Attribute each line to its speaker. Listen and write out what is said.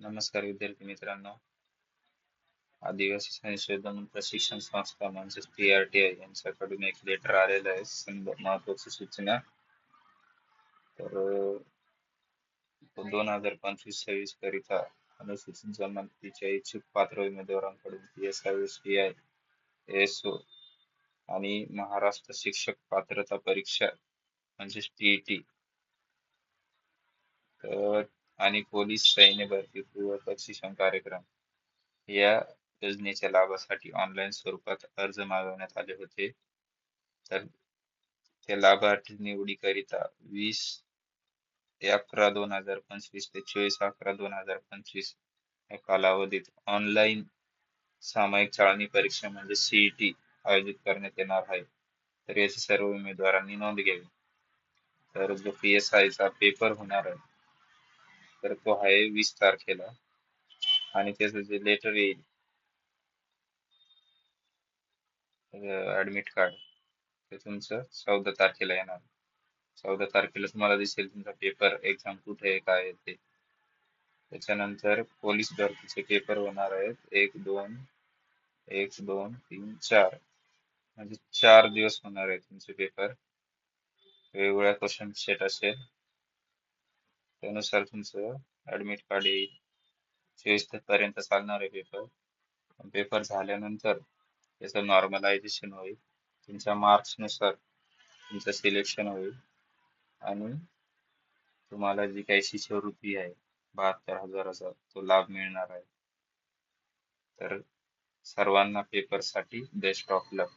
Speaker 1: नमस्कार विद्यार्थी मित्रांनो. आदिवासी संशोधन प्रशिक्षण संस्था म्हणजेच पी आर टी आय यांच्याकडून एक लेटर आलेलं आहे. महत्वाची सूचना. तर दोन हजार पंचवीस सव्वीस करिता अनुसूचित जमातीच्या इच्छुक पात्र उमेदवारांकडून P S I S P I SO आणि महाराष्ट्र शिक्षक पात्रता परीक्षा म्हणजेच टीईटी आणि पोलीस सैन्य भरती पूर्व प्रशिक्षण कार्यक्रम या योजनेच्या लाभासाठी ऑनलाईन स्वरूपात अर्ज मागवण्यात आले होते. तर त्या लाभार्थी निवडीकरिता वीस अकरा दोन हजार पंचवीस ते चोवीस अकरा दोन हजार पंचवीस या कालावधीत ऑनलाईन सामायिक चाळणी परीक्षा म्हणजे सीईटी आयोजित करण्यात येणार आहे. तर याची सर्व उमेदवारांनी नोंद घ्यावी. तर जो पी एस आयचा पेपर होणार आहे तर तो आहे वीस तारखेला. आणि त्याचं जे लेटर येईल ऍडमिट कार्ड ते तुमचं चौदा तारखेला येणार. चौदा तारखेला तुम्हाला दिसेल तुमचा पेपर एक्झाम कुठे आहे काय ते. त्याच्यानंतर पोलीस भरतीचे पेपर होणार आहेत. एक दोन एक दोन तीन चार. म्हणजे चार दिवस होणार आहे तुमचे पेपर वेगवेगळ्या क्वेश्चन सेट असेल. त्यानुसार तुमचं ऍडमिट कार्ड येईल. चोवीसपर्यंत चालणार आहे पेपर पेपर झाल्यानंतर त्याचं नॉर्मलायझेशन होईल. तुमच्या मार्क्सनुसार तुमचं सिलेक्शन होईल. आणि तुम्हाला जी काही शिष्यवृत्ती आहे बहात्तर हजाराचा तो लाभ मिळणार आहे. तर सर्वांना पेपरसाठी बेस्ट ऑफ लक